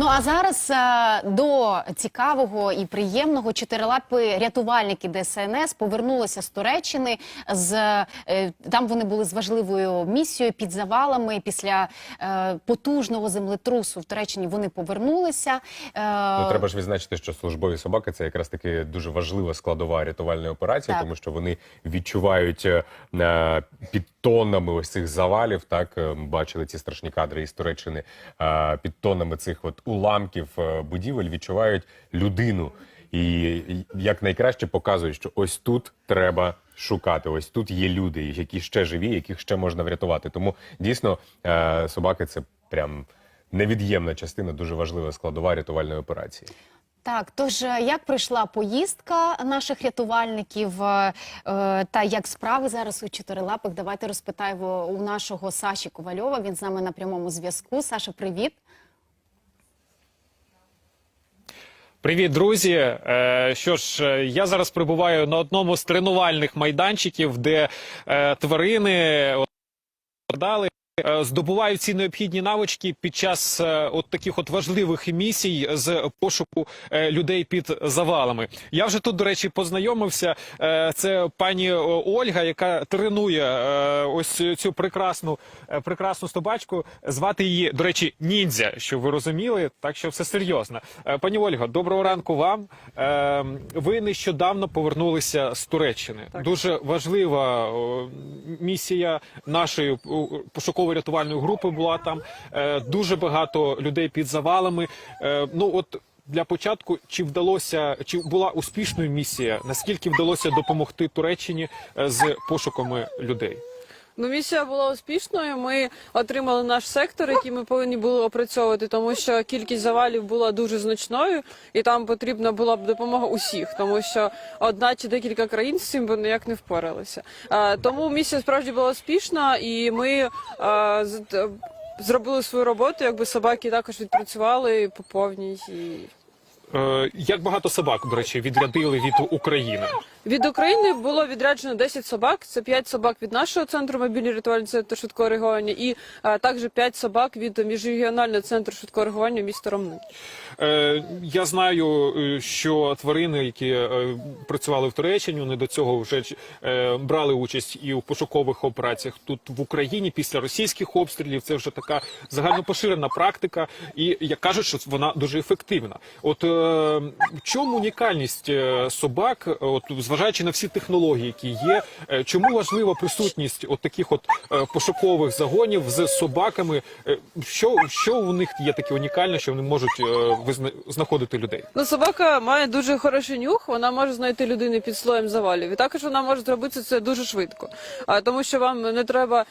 Ну а зараз е, до цікавого і приємного чотирилапи рятувальники ДСНС повернулися з Туреччини. З е, там вони були з важливою місією під завалами. Після е, потужного землетрусу в Туреччині вони повернулися. Е, Ну, треба ж відзначити, що службові собаки це якраз таки дуже важлива складова рятувальної операції, Так. тому що вони відчувають е, під тоннами ось цих завалів. Так е, бачили ці страшні кадри із Туреччини. е, Під тоннами цих от уламків е, будівель відчувають людину. І як найкраще показують, що ось тут треба шукати. Ось тут є люди, які ще живі, яких ще можна врятувати. Тому дійсно е, собаки це прям невід'ємна частина, дуже важлива складова рятувальної операції. Так, тож е, як пройшла поїздка наших рятувальників та як справи зараз у чотирилапих? Давайте розпитаємо у нашого Саші Ковальова. Він з нами на прямому зв'язку. Саша, привіт. Привіт, друзі. Е, Що ж, е, я зараз перебуваю на одному з тренувальних майданчиків, де е, тварини дали. Е, Здобувають ці необхідні навички під час е, от таких от важливих місій з пошуку е, людей під завалами. Я вже тут, до речі, познайомився. Це пані Ольга, яка тренує ось цю прекрасну, прекрасну собачку. Звати її, до речі, ніндзя, щоб ви розуміли. Так що все серйозно. Пані Ольга, доброго ранку вам. Ви нещодавно повернулися з Туреччини. Дуже важлива місія нашої о, пошуково-рятувальної групи була там. Е, Дуже багато людей під завалами. Е, Ну от. Для початку, чи вдалося, чи була успішною місія? Наскільки вдалося допомогти Туреччині е, з пошуками людей? Ну, місія була успішною. Ми отримали наш сектор, який ми повинні були опрацьовувати, тому що кількість завалів була дуже значною, і там потрібна була б допомога усіх, тому що одна чи декілька країн з цим би ніяк не впоралися. Тому місія справді була успішна, і ми з- зробили свою роботу, якби собаки також відпрацювали по повній. Е, Як багато собак, до речі, відрядили від України? Від України було відряджено 10 собак. Це 5 собак від нашого центру мобільний рятувальний центр швидкого реагування і е, також 5 собак від міжрегіонального центру швидкого реагування міста Ромни. Е, Я знаю, е, що тварини, які е, працювали в Туреччині, вони до цього вже е, брали участь і у пошукових операціях тут в Україні після російських обстрілів. Це вже така загальнопоширена практика, і як кажуть, що вона дуже ефективна. От в чому унікальність е, собак, от зважаючи на всі технології, які є, е, чому важлива присутність от таких от е, пошукових загонів з собаками? Е, Що, що у них є таке унікальне, що вони можуть е, знаходити людей? Ну, собака має дуже хороший нюх, вона може знайти людини під слоєм завалів. І також вона може зробити це дуже швидко. А тому, що вам не треба,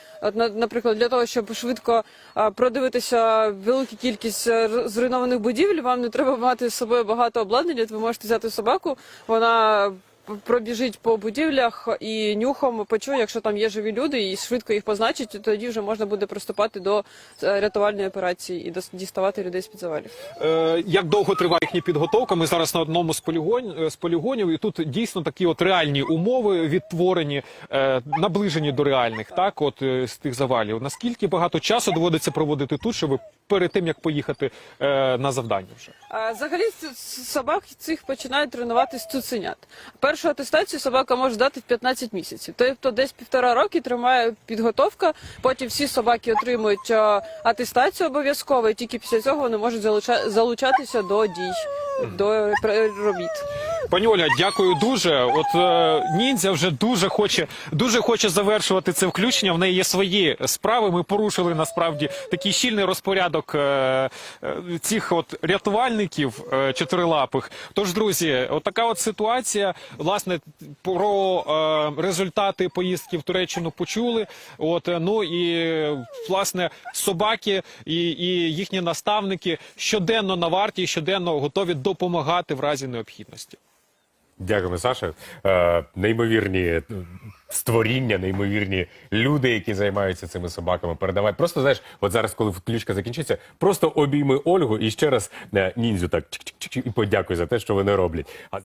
наприклад, для того, щоб швидко продивитися велику кількість е, зруйнованих будівель, вам не треба мати з собою багато обладнання. Ви можете взяти собаку, вона. Пробіжить по будівлях і нюхом почує, якщо там є живі люди, і швидко їх позначить, і тоді вже можна буде приступати до е, рятувальної операції і діставати людей з під завалів. Е, як довго триває їхня підготовка? Ми зараз на одному з полігон, е, з полігонів, і тут дійсно такі от реальні умови відтворені, е, наближені до реальних, так, от е, з тих завалів. Наскільки багато часу доводиться проводити тут, щоб перед тим як поїхати е, на завдання вже? А, Взагалі собак цих починають тренувати цуценят. Першу атестацію собака може дати в 15 місяців. Тобто десь півтора роки тримає підготовка. Потім всі собаки отримують атестацію обов'язково, і тільки після цього вони можуть залуча- залучатися до дій, до робіт. Пані Оля, дякую дуже. От е, ніндзя вже дуже хоче, дуже хоче завершувати це включення. В неї є свої справи. Ми порушили насправді такий щільний розпорядок е, е, цих от рятувальників е, чотирилапих. Тож, друзі, от от ситуація. Власне, про е, результати поїздки в Туреччину почули. От е, ну і власне собаки і, і їхні наставники щоденно на варті, щоденно готові допомагати в разі необхідності. Дякуємо, Саша. Е, неймовірні е, створіння, неймовірні люди, які займаються цими собаками. Передавай. Просто знаєш, от зараз, коли включка закінчиться, просто обійми Ольгу і ще раз е, ніндзю так і подякуй за те, що вони роблять.